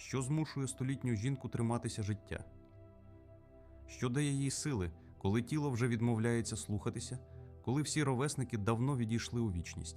Що змушує столітню жінку триматися життя? Що дає їй сили, коли тіло вже відмовляється слухатися, коли всі ровесники давно відійшли у вічність,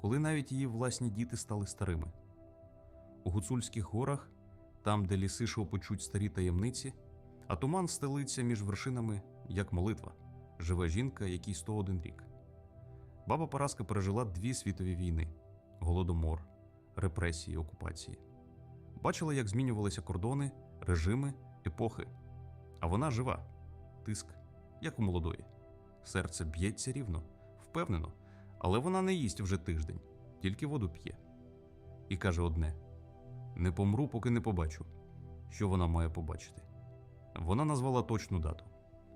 коли навіть її власні діти стали старими? У гуцульських горах, там, де ліси шовпочуть старі таємниці, а туман стелиться між вершинами, як молитва, живе жінка, якій 101 рік. Баба Параска пережила дві світові війни: голодомор, репресії, окупації. Бачила, як змінювалися кордони, режими, епохи. А вона жива, тиск, як у молодої. Серце б'ється рівно, впевнено, але вона не їсть вже тиждень, тільки воду п'є. І каже одне: не помру, поки не побачу, що вона має побачити. Вона назвала точну дату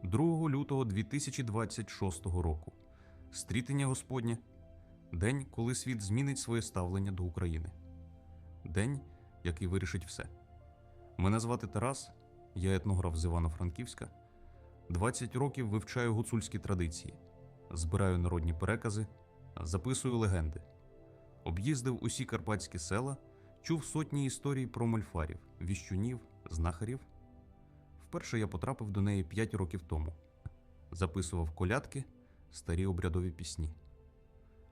2 лютого 2026 року. Стрітення Господнє, день, коли світ змінить своє ставлення до України. День, який вирішить все. Мене звати Тарас, я етнограф з Івано-Франківська. 20 років вивчаю гуцульські традиції, збираю народні перекази, записую легенди. Об'їздив усі карпатські села, чув сотні історій про мольфарів, віщунів, знахарів. Вперше я потрапив до неї 5 років тому. Записував колядки, старі обрядові пісні.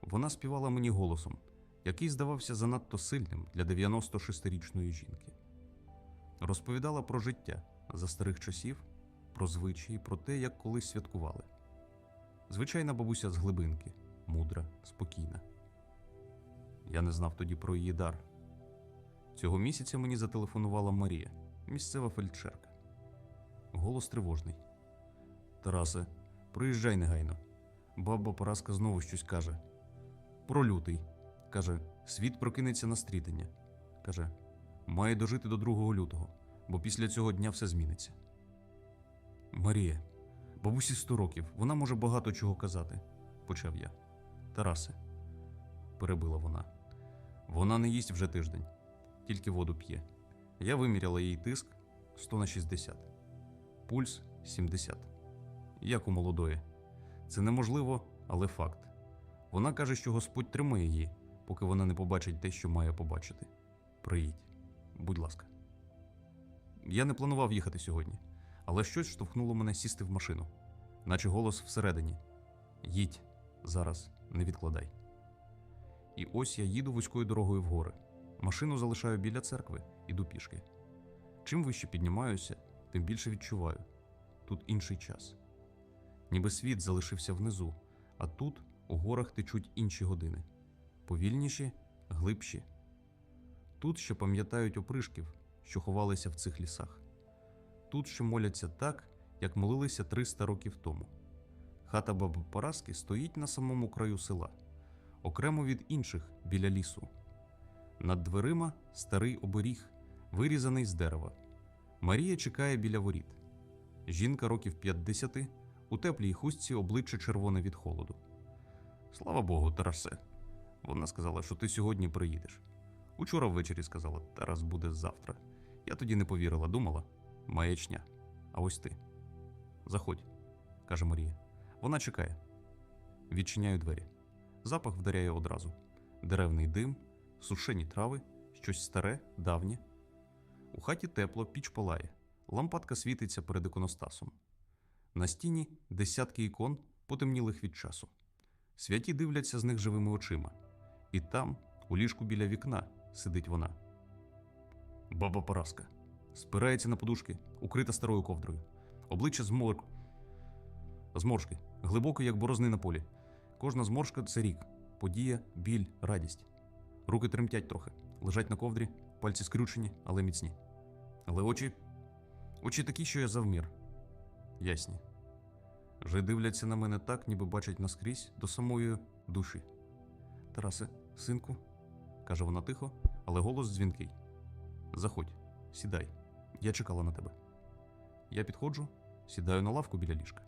Вона співала мені голосом, який здавався занадто сильним для 96-річної жінки. Розповідала про життя за старих часів, про звичаї, про те, як колись святкували. Звичайна бабуся з глибинки, мудра, спокійна. Я не знав тоді про її дар. Цього місяця мені зателефонувала Марія, місцева фельдшерка. Голос тривожний. Тарасе, приїжджай негайно. Баба Параска знову щось каже. Про лютий. Каже, світ прокинеться на стрітення. Каже, має дожити до 2 лютого, бо після цього дня все зміниться. Марія, бабусі 100 років, вона може багато чого казати, почав я. Тарасе, перебила вона. Вона не їсть вже тиждень, тільки воду п'є. Я виміряла їй тиск 100 на 60, пульс 70. Як у молодої. Це неможливо, але факт. Вона каже, що Господь тримає її, поки вона не побачить те, що має побачити. Приїдь, будь ласка. Я не планував їхати сьогодні, але щось штовхнуло мене сісти в машину, наче голос всередині: Їдь зараз, не відкладай. І ось я їду вузькою дорогою в гори. Машину залишаю біля церкви, іду пішки. Чим вище піднімаюся, тим більше відчуваю тут інший час. Ніби світ залишився внизу, а тут у горах течуть інші години повільніші, глибші. Тут ще пам'ятають опришків, що ховалися в цих лісах. Тут ще моляться так, як молилися 300 років тому. Хата баби Параски стоїть на самому краю села, окремо від інших біля лісу. Над дверима старий оберіг, вирізаний з дерева. Марія чекає біля воріт. Жінка років 50, у теплій хустці обличчя червоне від холоду. Слава Богу, Тарасе. Вона сказала, що ти сьогодні приїдеш. Учора ввечері сказала, Тарас буде завтра. Я тоді не повірила, думала. Маячня. А ось ти. Заходь, каже Марія. Вона чекає. Відчиняю двері. Запах вдаряє одразу: деревний дим, сушені трави, щось старе, давнє. У хаті тепло, піч палає, лампадка світиться перед іконостасом. На стіні десятки ікон, потемнілих від часу. Святі дивляться з них живими очима. І там, у ліжку біля вікна, сидить вона. Баба Параска. Спирається на подушки, укрита старою ковдрою. Обличчя змор... зморшки, глибоке, як борозни на полі. Кожна зморшка це рік, подія, біль, радість. Руки тремтять трохи, лежать на ковдрі, пальці скрючені, але міцні. Але очі. Очі такі, що я завмір. Ясні. Вже дивляться на мене так, ніби бачать наскрізь до самої душі. Тарасе, синку, каже вона тихо, але голос дзвінкий. Заходь, сідай. Я чекала на тебе. Я підходжу, сідаю на лавку біля ліжка.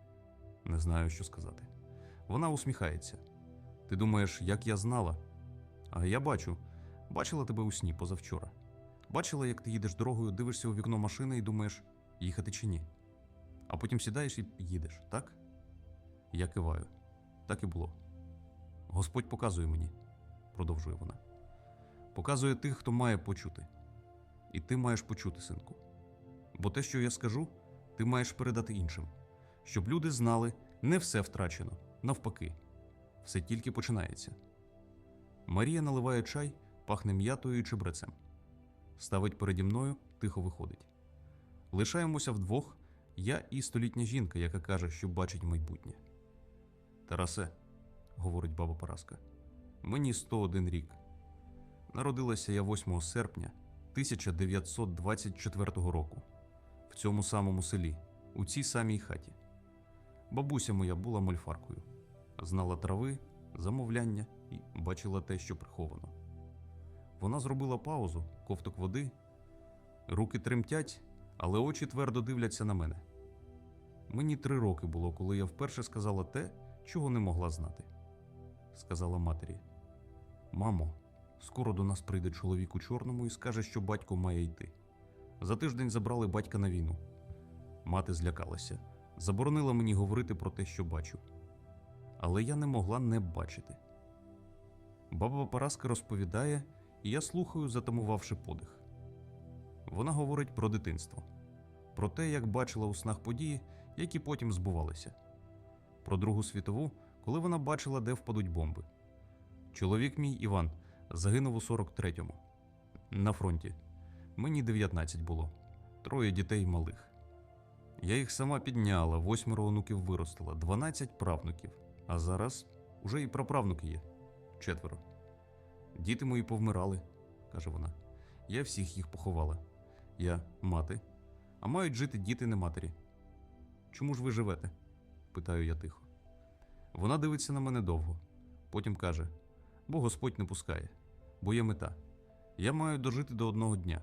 Не знаю, що сказати. Вона усміхається. Ти думаєш, як я знала? А я бачу, бачила тебе у сні позавчора. Бачила, як ти їдеш дорогою, дивишся у вікно машини і думаєш, їхати чи ні. А потім сідаєш і їдеш, так? Я киваю. Так і було. Господь показує мені, продовжує вона. Показує тих, хто має почути. і ти маєш почути, синку. Бо те, що я скажу, ти маєш передати іншим, щоб люди знали, не все втрачено, навпаки, все тільки починається. Марія наливає чай, пахне м'ятою і чебрецем. Ставить переді мною, тихо виходить. Лишаємося вдвох, я і столітня жінка, яка каже, що бачить майбутнє. Тарасе, говорить баба Параска, мені 101 рік. Народилася я 8 серпня 1924 року в цьому самому селі, у цій самій хаті. Бабуся моя була мольфаркою, знала трави, замовляння і бачила те, що приховано. Вона зробила паузу, ковток води, руки тремтять, але очі твердо дивляться на мене. Мені три роки було, коли я вперше сказала те, чого не могла знати. Сказала матері: Мамо, скоро до нас прийде чоловік у чорному і скаже, що батько має йти. За тиждень забрали батька на війну. Мати злякалася, заборонила мені говорити про те, що бачу. Але я не могла не бачити. Баба Параска розповідає, і я слухаю, затамувавши подих. Вона говорить про дитинство, про те, як бачила у снах події, які потім збувалися, про Другу світову, коли вона бачила, де впадуть бомби. Чоловік мій Іван загинув у 43-му на фронті. Мені 19 було, троє дітей малих. Я їх сама підняла, восьмеро онуків виростила, 12 правнуків, а зараз уже і праправнуки є четверо. Діти мої повмирали, каже вона. Я всіх їх поховала. Я мати, а мають жити діти не матері. Чому ж ви живете? питаю я тихо. Вона дивиться на мене довго, потім каже: бо Господь не пускає, бо є мета. Я маю дожити до одного дня,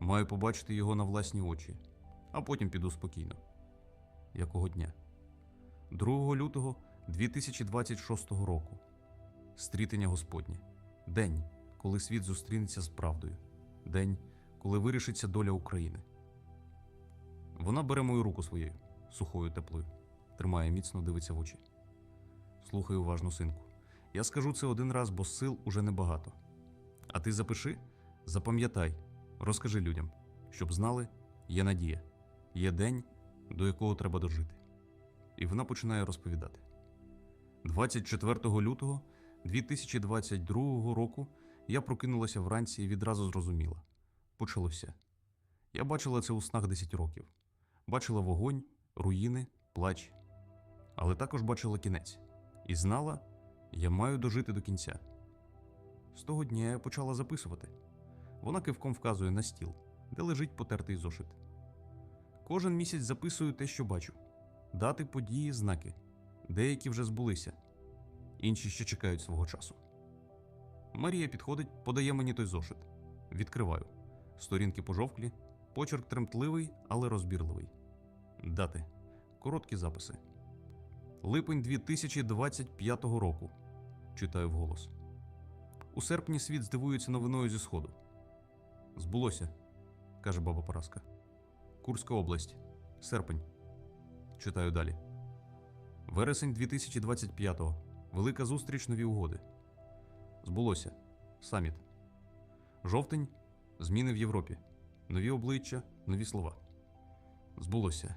маю побачити його на власні очі, а потім піду спокійно. Якого дня? 2 лютого 2026 року. Стрітення Господнє. День, коли світ зустрінеться з правдою. День, коли вирішиться доля України. Вона бере мою руку своєю, сухою теплою, тримає міцно, дивиться в очі. Слухай уважно, синку. Я скажу це один раз, бо сил уже небагато. А ти запиши, запам'ятай, розкажи людям, щоб знали, є надія, є день, до якого треба дожити. І вона починає розповідати. 24 лютого 2022 року я прокинулася вранці і відразу зрозуміла. Почалося. Я бачила це у снах 10 років. Бачила вогонь, руїни, плач. Але також бачила кінець. І знала, я маю дожити до кінця. З того дня я почала записувати. Вона кивком вказує на стіл, де лежить потертий зошит. Кожен місяць записую те, що бачу: дати, події, знаки. Деякі вже збулися, інші ще чекають свого часу. Марія підходить, подає мені той зошит. Відкриваю. Сторінки пожовклі, почерк тремтливий, але розбірливий. Дати. Короткі записи. Липень 2025 року. Читаю вголос. У серпні світ здивується новиною зі сходу. Збулося, каже баба Параска. Курська область. Серпень. Читаю далі. Вересень 2025-го. Велика зустріч нові угоди. Збулося. Саміт. Жовтень. Зміни в Європі. Нові обличчя, нові слова. Збулося.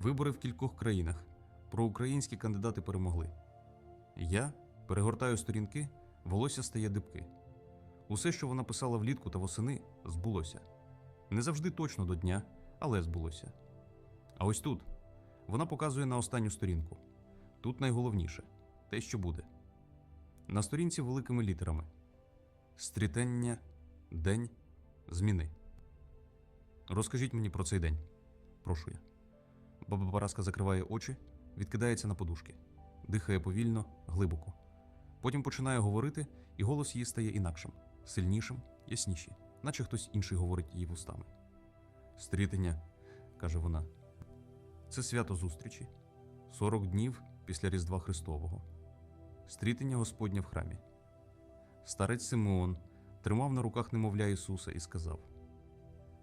Вибори в кількох країнах. Проукраїнські кандидати перемогли. Я перегортаю сторінки, волосся стає дибки. Усе, що вона писала влітку та восени, збулося. Не завжди точно до дня, але збулося. А ось тут вона показує на останню сторінку. Тут найголовніше те, що буде. На сторінці великими літерами: Стрітення, день, зміни. Розкажіть мені про цей день. Прошу я. Баба Параска закриває очі, відкидається на подушки, дихає повільно, глибоко. Потім починає говорити, і голос її стає інакшим, сильнішим, ясніший, наче хтось інший говорить її вустами. Стрітення, каже вона, це свято зустрічі, 40 днів після Різдва Христового, стрітення Господня в храмі. Старець Симеон тримав на руках немовля Ісуса і сказав: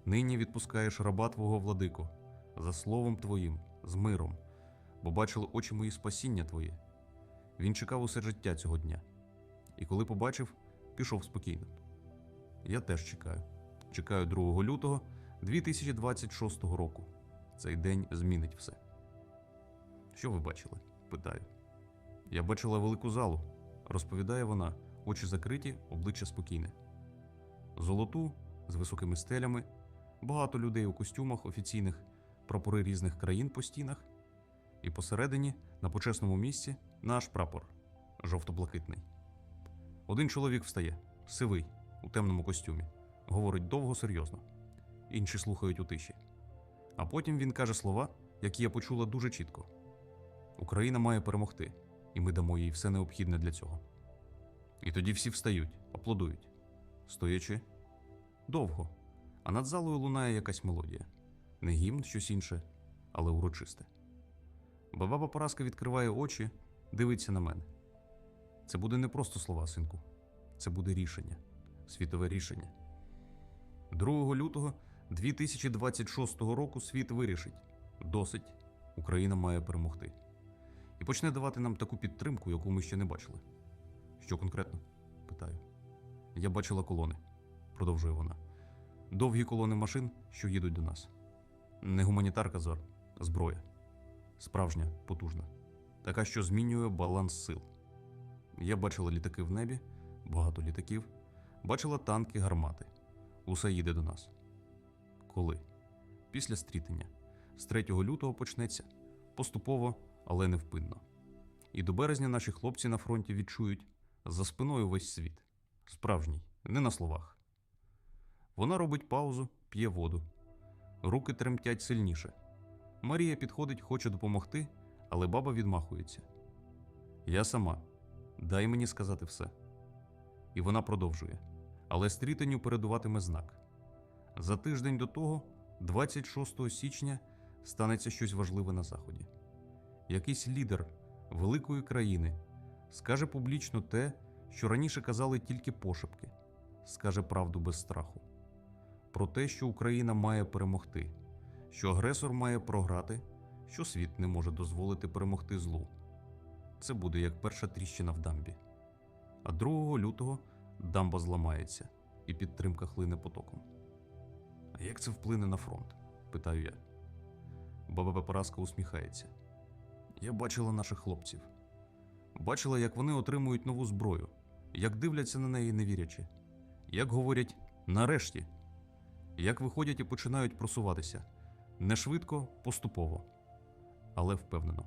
Нині відпускаєш раба Твого владико, за словом Твоїм, з миром, бо бачили очі мої спасіння Твоє. Він чекав усе життя цього дня, і коли побачив, пішов спокійно. Я теж чекаю. Чекаю 2 лютого 2026 року. Цей день змінить все. Що ви бачили? питаю. Я бачила велику залу, розповідає вона, очі закриті, обличчя спокійне. Золоту з високими стелями, багато людей у костюмах офіційних, прапори різних країн по стінах, і посередині, на почесному місці, наш прапор жовто-блакитний. Один чоловік встає, сивий, у темному костюмі, говорить довго серйозно. Інші слухають у тиші. А потім він каже слова, які я почула дуже чітко: Україна має перемогти, і ми дамо їй все необхідне для цього. І тоді всі встають, аплодують, стоячи довго, а над залою лунає якась мелодія. Не гімн, щось інше, але урочисте. Баба Параска відкриває очі, дивиться на мене. Це буде не просто слова, синку, це буде рішення, світове рішення. 2 лютого 2026 року світ вирішить досить, Україна має перемогти. І почне давати нам таку підтримку, яку ми ще не бачили. Що конкретно? питаю. Я бачила колони, продовжує вона. Довгі колони машин, що їдуть до нас. Не гуманітарка зар, зброя. Справжня, потужна. Така, що змінює баланс сил. Я бачила літаки в небі, багато літаків, бачила танки, гармати. Усе їде до нас. Коли? Після стрітення. З 3 лютого почнеться поступово, але невпинно. І до березня наші хлопці на фронті відчують за спиною весь світ. Справжній, не на словах. Вона робить паузу, п'є воду. Руки тремтять сильніше. Марія підходить, хоче допомогти, але баба відмахується. Я сама. Дай мені сказати все. І вона продовжує. Але стрітенню передуватиме знак. За тиждень до того, 26 січня, станеться щось важливе на Заході. Якийсь лідер великої країни скаже публічно те, що раніше казали тільки пошепки, скаже правду без страху. Про те, що Україна має перемогти, що агресор має програти, що світ не може дозволити перемогти злу. Це буде як перша тріщина в дамбі. А 2 лютого дамба зламається і підтримка хлине потоком. А як це вплине на фронт? питаю я. Баба Параска усміхається. Я бачила наших хлопців. Бачила, як вони отримують нову зброю, як дивляться на неї не вірячи, як говорять нарешті, як виходять і починають просуватися не швидко, поступово, але впевнено.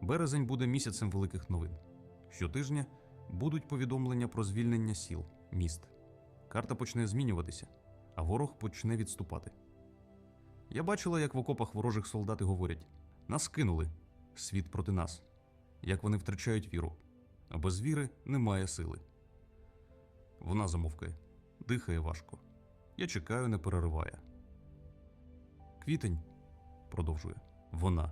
Березень буде місяцем великих новин. Щотижня будуть повідомлення про звільнення сіл, міст. Карта почне змінюватися, а ворог почне відступати. Я бачила, як в окопах ворожих солдати говорять: нас кинули, світ проти нас, як вони втрачають віру, а без віри немає сили. Вона замовкає, дихає важко. Я чекаю, не перериває. Квітень, продовжує вона.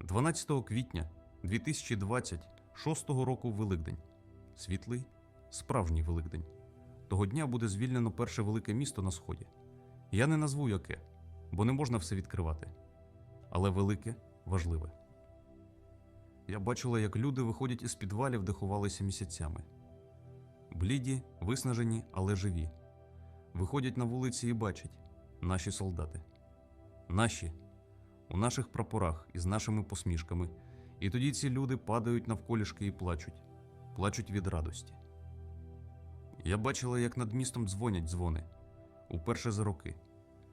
12 квітня 2026 року Великдень. Світлий, справжній Великдень. Того дня буде звільнено перше велике місто на сході. Я не назву яке, бо не можна все відкривати. Але велике важливе. Я бачила, як люди виходять із підвалів, де ховалися місяцями. Бліді, виснажені, але живі. Виходять на вулиці і бачать наші солдати. Наші у наших прапорах із нашими посмішками, і тоді ці люди падають навколішки і плачуть, плачуть від радості. Я бачила, як над містом дзвонять дзвони уперше за роки.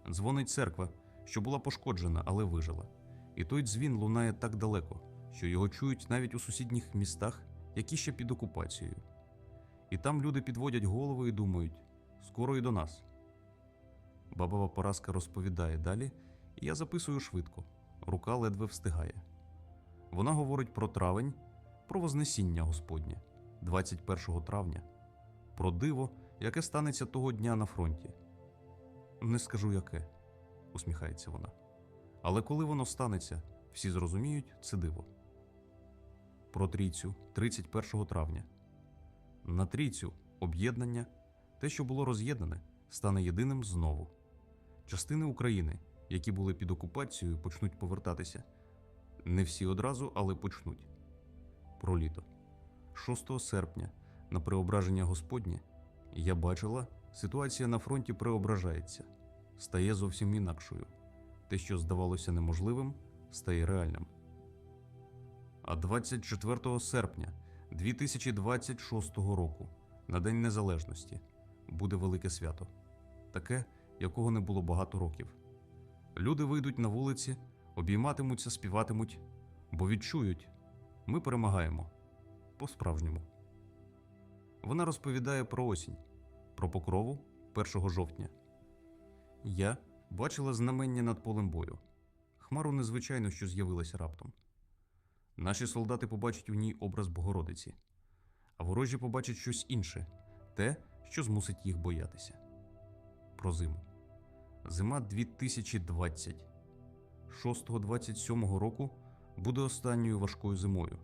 Дзвонить церква, що була пошкоджена, але вижила. І той дзвін лунає так далеко, що його чують навіть у сусідніх містах, які ще під окупацією. І там люди підводять голови і думають: скоро і до нас. Бабова Параска розповідає далі, я записую швидко, рука ледве встигає. Вона говорить про травень, про Вознесіння Господнє, 21 травня, про диво, яке станеться того дня на фронті. Не скажу яке, усміхається вона. Але коли воно станеться, всі зрозуміють це диво. Про трійцю 31 травня. На трійцю об'єднання, те, що було роз'єднане, стане єдиним знову. Частини України, які були під окупацією, почнуть повертатися. Не всі одразу, але почнуть. Про літо. 6 серпня, на преображення Господнє, я бачила, ситуація на фронті преображається, стає зовсім інакшою. Те, що здавалося неможливим, стає реальним. А 24 серпня 2026 року, на День Незалежності, буде велике свято, таке, якого не було багато років. Люди вийдуть на вулиці, обійматимуться, співатимуть, бо відчують, ми перемагаємо по-справжньому. Вона розповідає про осінь, про покрову 1 жовтня. Я бачила знамення над полем бою. Хмару незвичайно, що з'явилася раптом. Наші солдати побачать у ній образ Богородиці, а ворожі побачать щось інше те, що змусить їх боятися. Про зиму. Зима 2020. 6-27 року буде останньою важкою зимою.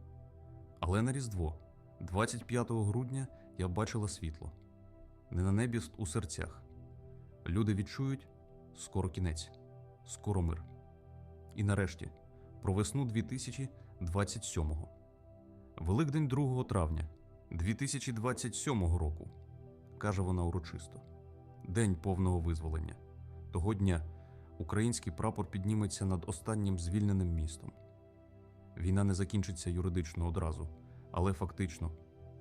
Але на Різдво, 25 грудня, я бачила світло. Не на небі у серцях. Люди відчують скоро кінець, скоро мир. І нарешті, про весну 2027-го. Великдень 2 травня 2027 року, каже вона урочисто. День повного визволення. Того дня український прапор підніметься над останнім звільненим містом. Війна не закінчиться юридично одразу, але фактично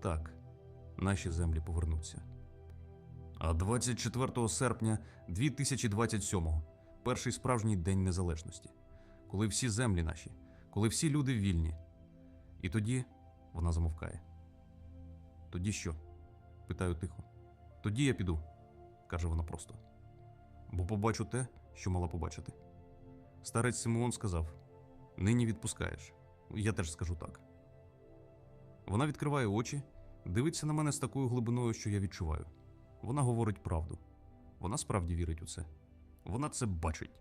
так, наші землі повернуться. А 24 серпня 2027-го перший справжній день незалежності, коли всі землі наші, коли всі люди вільні. І тоді вона замовкає. Тоді що? питаю тихо. Тоді я піду, каже вона просто. Бо побачу те, що мала побачити. Старець Симеон сказав: нині відпускаєш. Я теж скажу так. Вона відкриває очі, дивиться на мене з такою глибиною, що я відчуваю. Вона говорить правду. Вона справді вірить у це. Вона це бачить.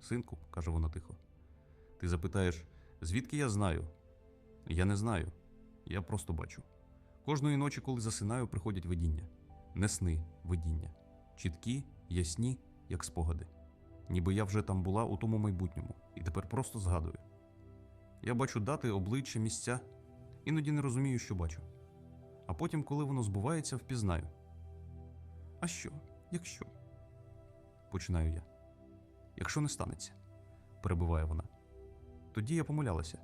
Синку, каже вона тихо. Ти запитаєш, звідки я знаю? Я не знаю. Я просто бачу. Кожної ночі, коли засинаю, приходять видіння. Не сни, видіння. Чіткі, ясні, як спогади. Ніби я вже там була у тому майбутньому, і тепер просто згадую. Я бачу дати, обличчя, місця, іноді не розумію, що бачу. А потім, коли воно збувається, впізнаю. А що, якщо? Починаю я. Якщо не станеться, перебиває вона. Тоді я помилялася.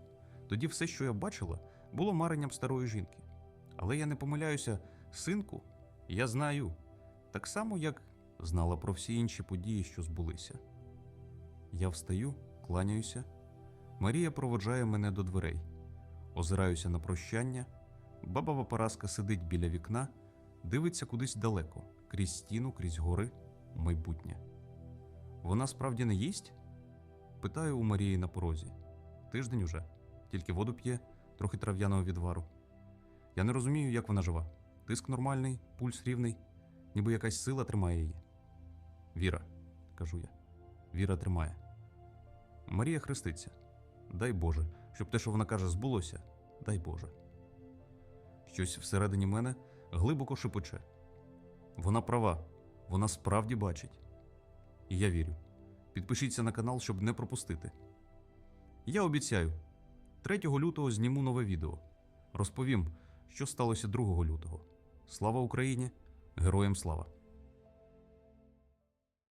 Тоді все, що я бачила, було маренням старої жінки. Але я не помиляюся, синку, я знаю, так само, як знала про всі інші події, що збулися. Я встаю, кланяюся. Марія проводжає мене до дверей. Озираюся на прощання. Баба Вапараска сидить біля вікна, дивиться кудись далеко, крізь стіну, крізь гори, майбутнє. Вона справді не їсть? Питаю у Марії на порозі. Тиждень уже, тільки воду п'є, трохи трав'яного відвару. Я не розумію, як вона жива. Тиск нормальний, пульс рівний, ніби якась сила тримає її. Віра, кажу я. Віра тримає. Марія хреститься. Дай Боже, щоб те, що вона каже, збулося. Дай Боже. Щось всередині мене глибоко шепоче. Вона права, вона справді бачить. І я вірю. Підпишіться на канал, щоб не пропустити. Я обіцяю, 3 лютого зніму нове відео. Розповім, що сталося 2 лютого. Слава Україні! Героям слава!